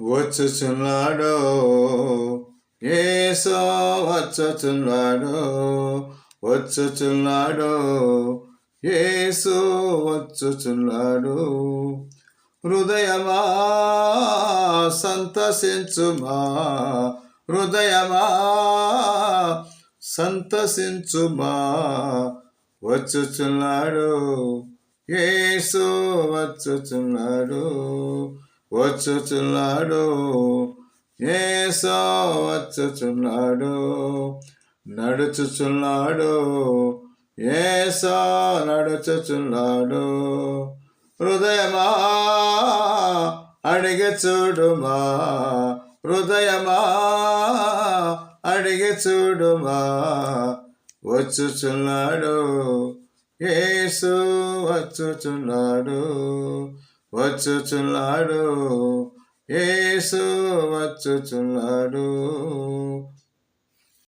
వచ్చుచున్నాడు. ఏసో వచ్చుచున్నాడు. వచ్చుచున్నాడు. ఏసు వచ్చుచున్నాడు. హృదయమా సంతసించుమా? హృదయమా సంతసించుమా? వచ్చుచున్నాడు. ఏసు వచ్చుచున్నాడు. వచ్చుచున్నాడు. ఏసో వచ్చుచున్నాడు. నడుచుచున్నాడు. ఏసో నడుచుచున్నాడు. హృదయమా అడిగి చూడుమా. హృదయమా అడిగి చూడుమా. వచ్చుచున్నాడు. ఏసు వచ్చుచున్నాడు. వచ్చుచున్నాడు. ఏసు వచ్చుచున్నాడు.